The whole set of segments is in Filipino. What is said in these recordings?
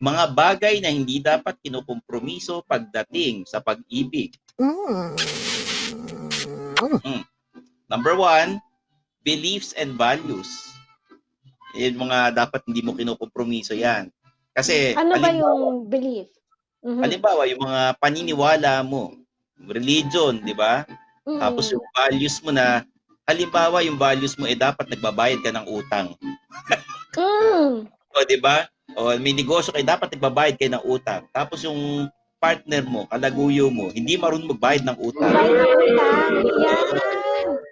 mga bagay na hindi dapat kinukompromiso pagdating sa pag-ibig. Mm. Number one, beliefs and values. Yung mga dapat hindi mo kinukompromiso yan. Kasi, Ano ba yung belief? Mhm. Halimbawa, yung mga paniniwala mo, religion, di ba? Mm. Tapos yung values mo na, halimbawa, yung values mo, eh dapat nagbabayad ka ng utang. Mm. O, di ba? O, may negosyo kayo, dapat nagbabayad kayo ng utang. Tapos yung partner mo, kalaguyo mo, hindi marunong magbayad ng utang.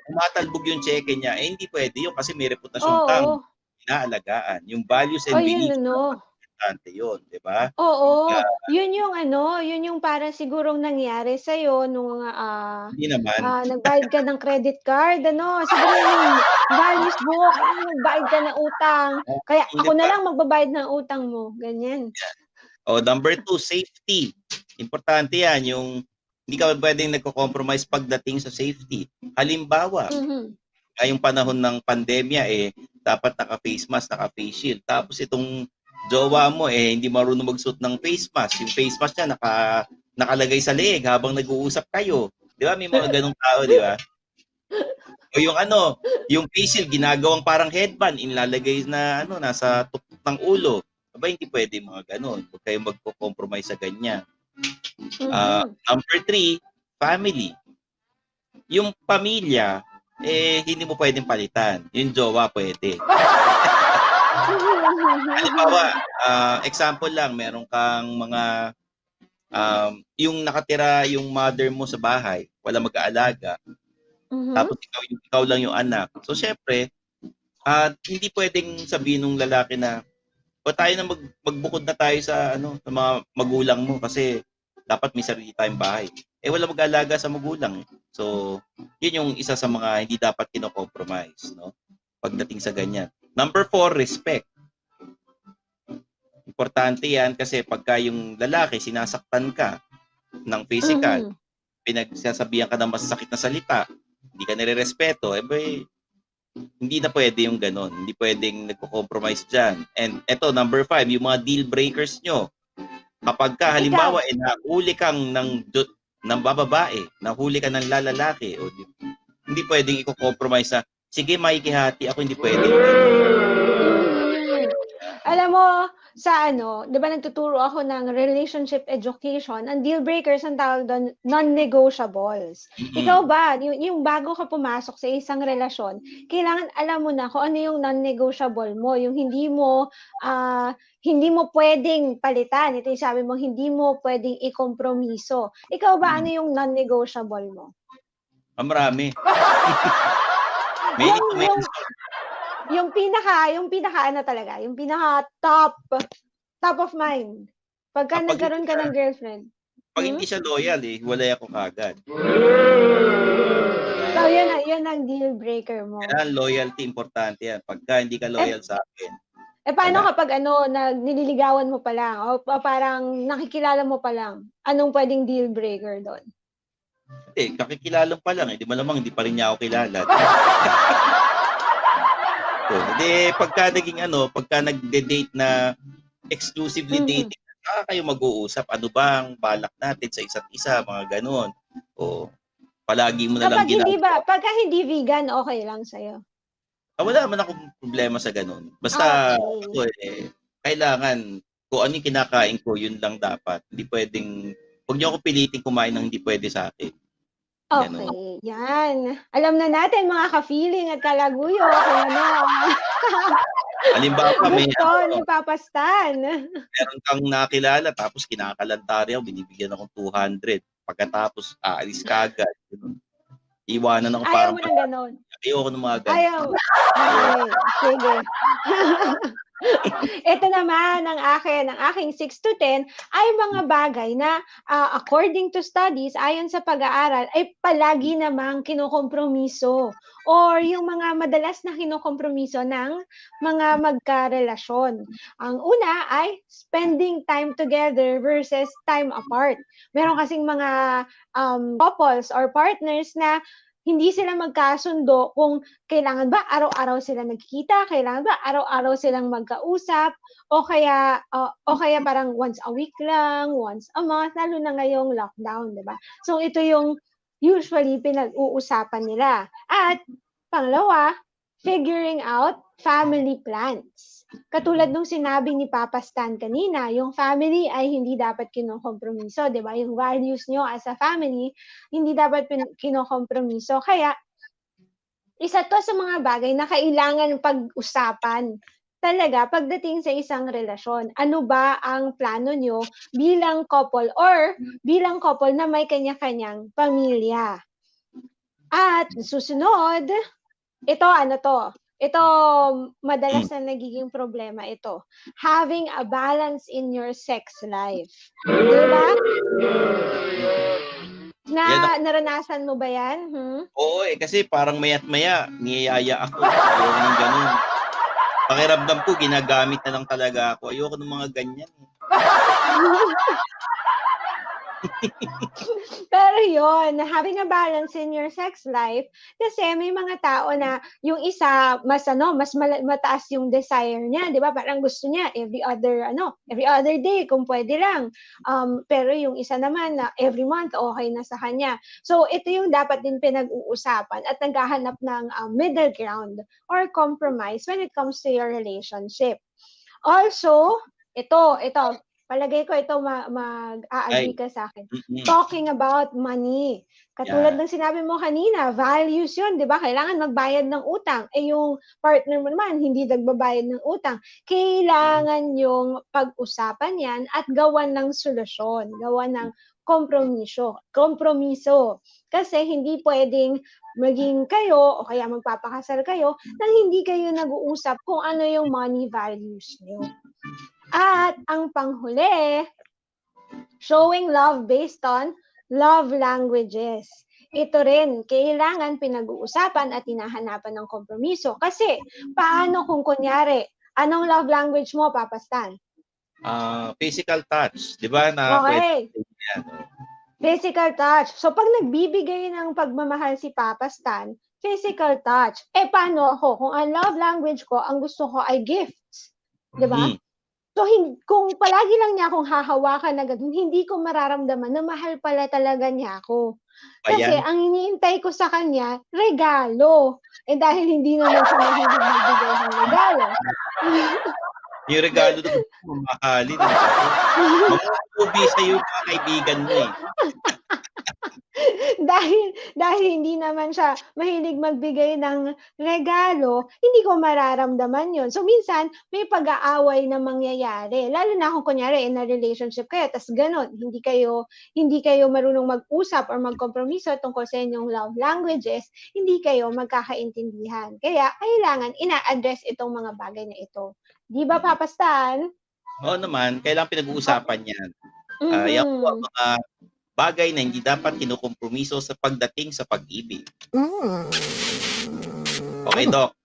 Tumatalbog yung cheque niya, eh hindi pwede yun kasi may reputasyon kang Oo. inaalagaan. Yung values Oh, and yun beliefs, ano. Importante yun, di ba? Oo. Yeah. Yun yung ano, yun yung parang sigurong nangyari sa'yo nung ah, Hindi naman. ah, nagbayad ka ng credit card, ano, siguro yung values book, ah, nagbayad ka ng utang. Kaya Hindi ako na ba? lang magbabayad ng utang mo. Ganyan. O, number two, safety. Importante yan, yung hindi ka pwedeng nagko-compromise pagdating sa safety. Halimbawa, Mhm. ngayong panahon ng pandemya, eh, dapat naka-face mask, naka-face shield. Tapos itong jowa mo, eh, hindi marunong magsuot ng face mask. Yung face mask niya, naka, nakalagay sa leeg habang nag-uusap kayo. Di ba? May mga ganong tao, di ba? O yung ano, yung face shield, ginagawang parang headband, inilalagay na ano, nasa tuktok ng ulo. Aba, hindi pwede mga ganon. Huwag kayong magko-compromise sa ganyan. Ah, number three, family. Yung pamilya, eh, hindi mo pwedeng palitan. Yung jowa, pwede. Halimbawa, ah, example lang, meron kang mga, um, yung nakatira yung mother mo sa bahay, wala mag-aalaga, Mhm. tapos ikaw, yung, ikaw lang yung anak. So, syempre, ah, hindi pwedeng sabihin ng lalaki na, o tayo na mag, magbukod na tayo sa, ano, sa mga magulang mo kasi dapat may sarili tayong bahay. Eh, wala mag-aalaga sa magulang. eh. So, yun yung isa sa mga hindi dapat kino-compromise, no? Pagdating sa ganyan. Number four, respect. Importante yan kasi pagka yung lalaki, sinasaktan ka ng physical, Mhm. pinagsasabihan ka ng masasakit na salita, hindi ka nire-respeto, eh bay, hindi na pwede yung ganon. Hindi pwedeng nagko-compromise dyan. And eto, number five, yung mga deal breakers nyo. Kapag ka, halimbawa, eh, nahuli kang ng, ng bababae, nahuli ka ng lalalaki, o di, hindi pwedeng i-compromise na, sige, makikihati ako, hindi pwede. Alam mo, sa ano, 'di ba nagtuturo ako ng relationship education, ang deal breakers ang tawag doon non-negotiables. Mm-mm. Ikaw ba, yung, yung bago ka pumasok sa isang relasyon, kailangan alam mo na kung ano yung non-negotiable mo, yung hindi mo ah, hindi mo pwedeng palitan. Ito yung sabi mo, hindi mo pwedeng ikompromiso. Ikaw ba, ano yung non-negotiable mo? Ah, marami. May Yung- may yung- Yung pinaka, yung pinaka ano talaga, yung pinaka top, top of mind. Pagka Kapag nagkaroon ka ng girlfriend. Pag hindi siya loyal, eh, walay ako kagad. So, yun, yun ang deal breaker mo. Kailangan loyalty, importante yan. Pagka hindi ka loyal sa akin, Eh, paano Wala. kapag ano, nag, nililigawan mo pa lang, o pa- parang nakikilala mo pa lang, anong pwedeng deal breaker doon? Hindi, kakikilala pa lang, eh. di malamang hindi pa rin niya ako kilala. so, hindi, pagka naging ano, pagka nagde-date na exclusively Mhm. dating, saka kayo mag-uusap, ano bang balak natin sa isa't isa, mga ganun. O, palagi mo na lang Kapag hindi ginagawa. ba, pagka hindi vegan, okay lang sa'yo. Ah, wala naman akong problema sa ganun. Basta, Okay. ako eh, kailangan, kung ano yung kinakain ko, yun lang dapat. Hindi pwedeng, huwag niyo ako piliting kumain ng hindi pwede sa akin. Ganon. Okay, yan. Alam na natin mga ka-feeling at kalaguyo kung ano ang Halimbawa, may, gusto ano, ni Papastan. meron kang nakilala, tapos kinakalantari ako, binibigyan akong 200. Pagkatapos, aalis ka agad. Ganun. Iwanan ako Ayaw parang mo ng ganon. ayoko ng mga ganun. Ayaw. Okay, sige. Ito naman ang akin, ang aking 6 to 10 ay mga bagay na ah, according to studies, ayon sa pag-aaral, ay palagi namang kinukompromiso or yung mga madalas na kinukompromiso ng mga magkarelasyon. Ang una ay spending time together versus time apart. Meron kasing mga um, couples or partners na hindi sila magkasundo kung kailangan ba araw-araw sila nagkikita, kailangan ba araw-araw silang magkausap, o kaya o, o kaya parang once a week lang, once a month, lalo na ngayong lockdown, 'di ba? So ito yung usually pinag-uusapan nila. At pangalawa, figuring out family plans. Katulad nung sinabi ni Papa Stan kanina, yung family ay hindi dapat kinokompromiso, 'di ba? Yung values nyo as a family, hindi dapat kinokompromiso. Kaya isa to sa mga bagay na kailangan pag-usapan talaga pagdating sa isang relasyon. Ano ba ang plano nyo bilang couple or bilang couple na may kanya-kanyang pamilya? At susunod, ito ano to? Ito madalas na nagiging problema ito. Having a balance in your sex life. Di ba? Na Yan naranasan mo ba 'yan? Hmm? Oo eh, kasi parang maya't maya, niyayaya ako. Ayoko ng ganun. Pakiramdam ko, ginagamit na lang talaga ako. Ayoko ng mga ganyan. Pero yon having a balance in your sex life, kasi may mga tao na yung isa, mas ano, mas mala- mataas yung desire niya, di ba? Parang gusto niya every other, ano, every other day, kung pwede lang. Um, pero yung isa naman na every month, okay na sa kanya. So, ito yung dapat din pinag-uusapan at naghahanap ng um, middle ground or compromise when it comes to your relationship. Also, ito, ito, palagay ko ito ma- mag-a-agree ka sa akin talking about money. Katulad Yeah. ng sinabi mo kanina, values yun, di ba? Kailangan magbayad ng utang. Eh yung partner mo naman, hindi nagbabayad ng utang. Kailangan yung pag-usapan yan at gawan ng solusyon, gawan ng kompromiso. Kompromiso. Kasi hindi pwedeng maging kayo o kaya magpapakasal kayo nang hindi kayo nag-uusap kung ano yung money values niyo. At ang panghuli, showing love based on love languages. Ito rin, kailangan pinag-uusapan at hinahanapan ng kompromiso. Kasi, paano kung kunyari, anong love language mo, papastan? Ah, physical touch, 'di ba? Na Okay, pwede physical touch. So, pag nagbibigay ng pagmamahal si Papa Stan, physical touch. Eh, paano ako? Kung ang love language ko, ang gusto ko ay gifts. Di ba? Mhm. So, kung palagi lang niya akong hahawakan na ganun, hindi ko mararamdaman na mahal pala talaga niya ako. Kasi Ayan. ang iniintay ko sa kanya, regalo. Eh dahil hindi naman siya mahilig magbigay ng regalo. Yung regalo doon, mamahalin. Mga ubi sa'yo kaibigan mo eh. Dahil dahil hindi naman siya mahilig magbigay ng regalo, hindi ko mararamdaman yon. So minsan may pag-aaway na mangyayari. Lalo na kung kunyari in a relationship kayo, tas ganun, hindi kayo hindi kayo marunong mag-usap or magkompromiso tungkol sa inyong love languages, hindi kayo magkakaintindihan. Kaya kailangan ina-address itong mga bagay na ito. Di ba, Papa Stan? Oo naman, kailangan pinag-uusapan yan. Ah, yan po ang Mhm. mga bagay na hindi dapat kinukompromiso sa pagdating sa pag-ibig. Mm. Okay, Doc.